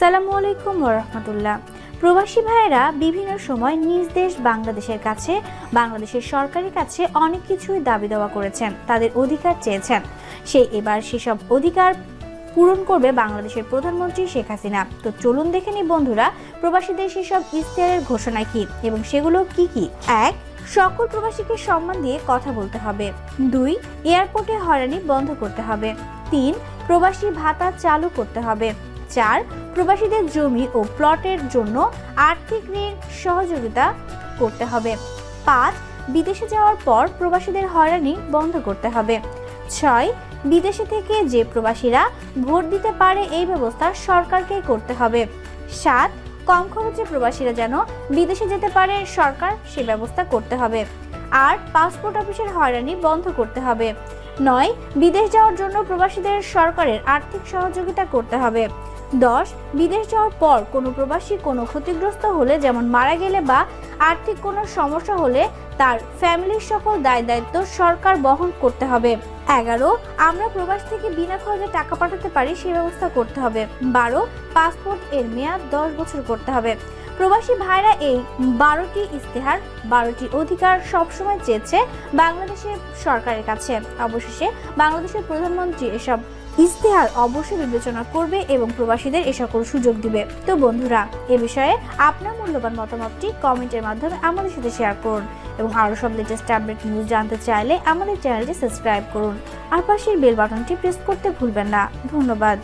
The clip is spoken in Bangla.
সালামু আলাইকুম রহমতুল্লাহ। প্রবাসী ভাইয়েরা, বিভিন্ন সময় নিজ দেশ বাংলাদেশের কাছে, বাংলাদেশের সরকারের কাছে অনেক কিছুই দাবি দেওয়া করেছেন, তাদের অধিকার চেয়েছেন। সে এবার সেসব অধিকার পূরণ করবে বাংলাদেশের প্রধানমন্ত্রী শেখ হাসিনা। তো চলুন দেখে নি বন্ধুরা, প্রবাসীদের সেসব ইশতেহারের ঘোষণা কি এবং সেগুলো কি কি? এক, সকল প্রবাসীকে সম্মান দিয়ে কথা বলতে হবে। দুই, এয়ারপোর্টে হয়রানি বন্ধ করতে হবে। তিন, প্রবাসী ভাতা চালু করতে হবে। চার প্রবাসীদের জমি ও প্লটের জন্য আর্থিক ঋণ, সহযোগিতা করতে হবে। পাঁচ, বিদেশে যাওয়ার পর প্রবাসীদের হয়রানি বন্ধ করতে হবে। ছয়, বিদেশে থেকে যে প্রবাসীরা ভোট দিতে পারে এই ব্যবস্থা সরকারকে করতে হবে। সাত, কম খরচে প্রবাসীরা যেন বিদেশে যেতে পারে, সরকার সে ব্যবস্থা করতে হবে। আর পাসপোর্ট অফিসের হয়রানি বন্ধ করতে হবে। নয়, বিদেশ যাওয়ার জন্য প্রবাসীদের সরকারের আর্থিক সহযোগিতা করতে হবে। দশ, বিদেশ যাওয়ার পর কোনো প্রবাসী কোনো ক্ষতিগ্রস্ত হলে, যেমন মারা গেলে বা আর্থিক কোনো সমস্যা হলে, তার ফ্যামিলির সকল দায় দায়িত্ব সরকার বহন করতে হবে। এগারো, আমরা প্রবাস থেকে বিনা খরচে টাকা পাঠাতে পারি, সে ব্যবস্থা করতে হবে। বারো, পাসপোর্ট এর মেয়াদ দশ বছর করতে হবে। প্রবাসী ভাইরা এই বারোটি ইস্তেহার বারোটি অধিকার সবসময় চেয়েছে বাংলাদেশের সরকারের কাছে। অবশেষে বাংলাদেশের প্রধানমন্ত্রী এসব ইস্তেহার অবশ্যই বিবেচনা করবে এবং প্রবাসীদের এ সকল সুযোগ দিবে। তো বন্ধুরা, এ বিষয়ে আপনার মূল্যবান মতামতটি কমেন্টের মাধ্যমে আমাদের সাথে শেয়ার করুন এবং আরও সব লেটেস্ট আপডেট নিউজ জানতে চাইলে আমাদের চ্যানেলটি সাবস্ক্রাইব করুন। আর পাশের বেল বাটনটি প্রেস করতে ভুলবেন না। ধন্যবাদ।